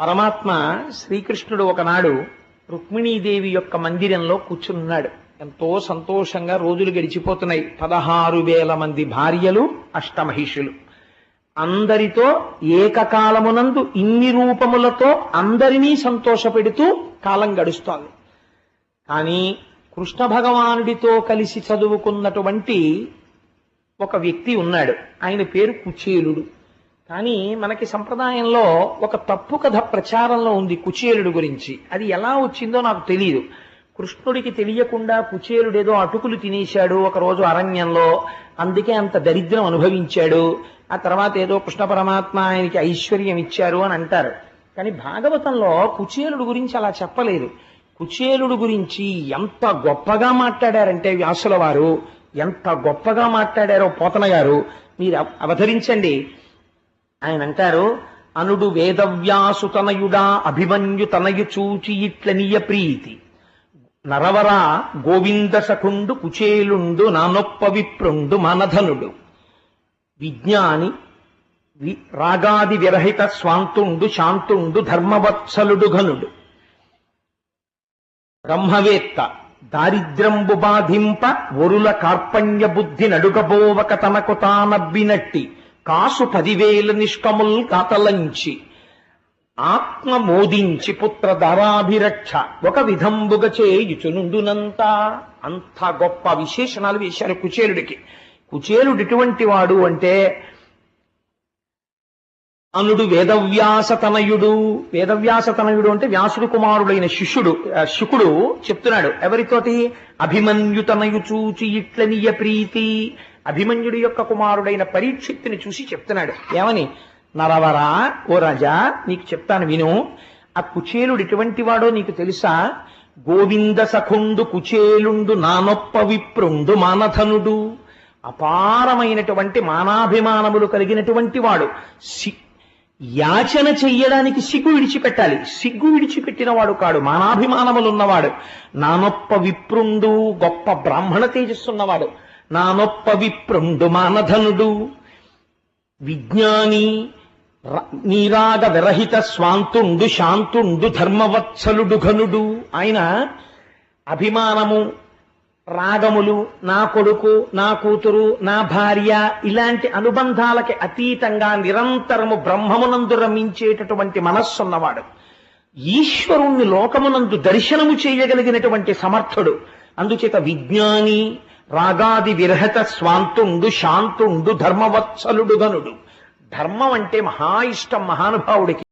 పరమాత్మ శ్రీకృష్ణుడు ఒకనాడు రుక్మిణీదేవి యొక్క మందిరంలో కూర్చున్నాడు ఎంతో సంతోషంగా రోజులు గడిచిపోతున్నాయి. పదహారు వేల మంది భార్యలు అష్టమహిషులు. అందరితో ఏకకాలమునందు ఇన్ని రూపములతో అందరినీ సంతోషపెడుతూ కాలం గడుస్తోంది. కానీ కృష్ణ భగవానుడితో కలిసి చదువుకున్నటువంటి ఒక వ్యక్తి ఉన్నాడు. ఆయన పేరు కుచేలుడు. కానీ మనకి సంప్రదాయంలో ఒక తప్పు కథ ప్రచారంలో ఉంది కుచేలుడు గురించి. అది ఎలా వచ్చిందో నాకు తెలియదు కృష్ణుడికి తెలియకుండా కుచేలుడు ఏదో అటుకులు తినేశాడు ఒక రోజు అరణ్యంలో. అందుకే అంత దరిద్రం అనుభవించాడు. ఆ తర్వాత ఏదో కృష్ణ పరమాత్మ ఆయనకి ఐశ్వర్యం ఇచ్చారు అని అంటారు. కానీ భాగవతంలో కుచేలుడు గురించి అలా చెప్పలేదు. కుచేలుడు గురించి ఎంత గొప్పగా మాట్లాడారంటే వ్యాసుల వారు. ఎంత గొప్పగా మాట్లాడారో పోతన గారు. మీరు అవతరించండి. ఆయన అంటారు అనుడు వేదవ్యాసు తనయుడా అభిమన్యు తనయు చూచి ఇట్లనియ ప్రీతి. నరవరా గోవింద సఖుండు కుచేలుండు నానొప్ప విప్రుండు మనధనుడు. విజ్ఞాని వి- రాగాది విరహిత స్వాంతుండు శాంతుండు ధర్మవత్సలుడు ఘనుడు. బ్రహ్మవేత్త దారిద్రంబు బాధింప వరుల కార్పణ్య బుద్ధి నడుగబోవక తనకు తానబ్బినట్టి. కాసు పదివేల నిష్కముల్ కాతలంచి. ఆత్మ మోదించి పుత్ర ధరాభిరక్ష. ఒక విధంబుగ చేయుచునుండునంత అంత గొప్ప విశేషణాలు వేశారు కుచేలుడికి. కుచేలుడు ఇటువంటి వాడు అంటే అనుడు వేదవ్యాసతనయుడు వేదవ్యాసతనయుడు అంటే వ్యాసుడు కుమారుడైన శిష్యుడు శుకుడు చెప్తున్నాడు. ఎవరితోటి? అభిమన్యుతనయు చూచి ఇట్లనియ ప్రీతి. అభిమన్యుడి యొక్క కుమారుడైన పరీక్షిత్తుని చూసి చెప్తున్నాడు. ఏమని? నరవరా ఓ రాజా నీకు చెప్తాను విను. ఆ కుచేలుడు ఎటువంటి వాడో నీకు తెలుసా? గోవింద సఖుండు కుచేలుండు నానొప్ప విప్రుండు మానధనుడు. అపారమైనటువంటి మానాభిమానములు కలిగినటువంటి వాడు. సి- యాచన చెయ్యడానికి సిగ్గు విడిచిపెట్టాలి. సిగ్గు విడిచిపెట్టిన వాడు కాడు. మానాభిమానములున్నవాడు. నానొప్ప విప్రుండు గొప్ప బ్రాహ్మణ తేజస్సున్నవాడు. నానొప్ప విప్రుండు మానధనుడు. విజ్ఞాని నీరాగ విరహిత స్వాంతుండు శాంతుండు ధర్మవత్సలుడు ఘనుడు. ఆయన అభిమానము రాగములు నా కొడుకు నా కూతురు నా భార్య ఇలాంటి అనుబంధాలకి అతీతంగా నిరంతరము బ్రహ్మమునందు రమించేటటువంటి మనస్సున్నవాడు. ఈశ్వరుణ్ణి లోకమునందు దర్శనము చేయగలిగినటువంటి సమర్థుడు. అందుచేత విజ్ఞాని రాగాది విరహత స్వాంతుండు శాంతుండు ధర్మవత్సలుడు గనుడు ధర్మం అంటే మహా ఇష్టం మహానుభావుడికి.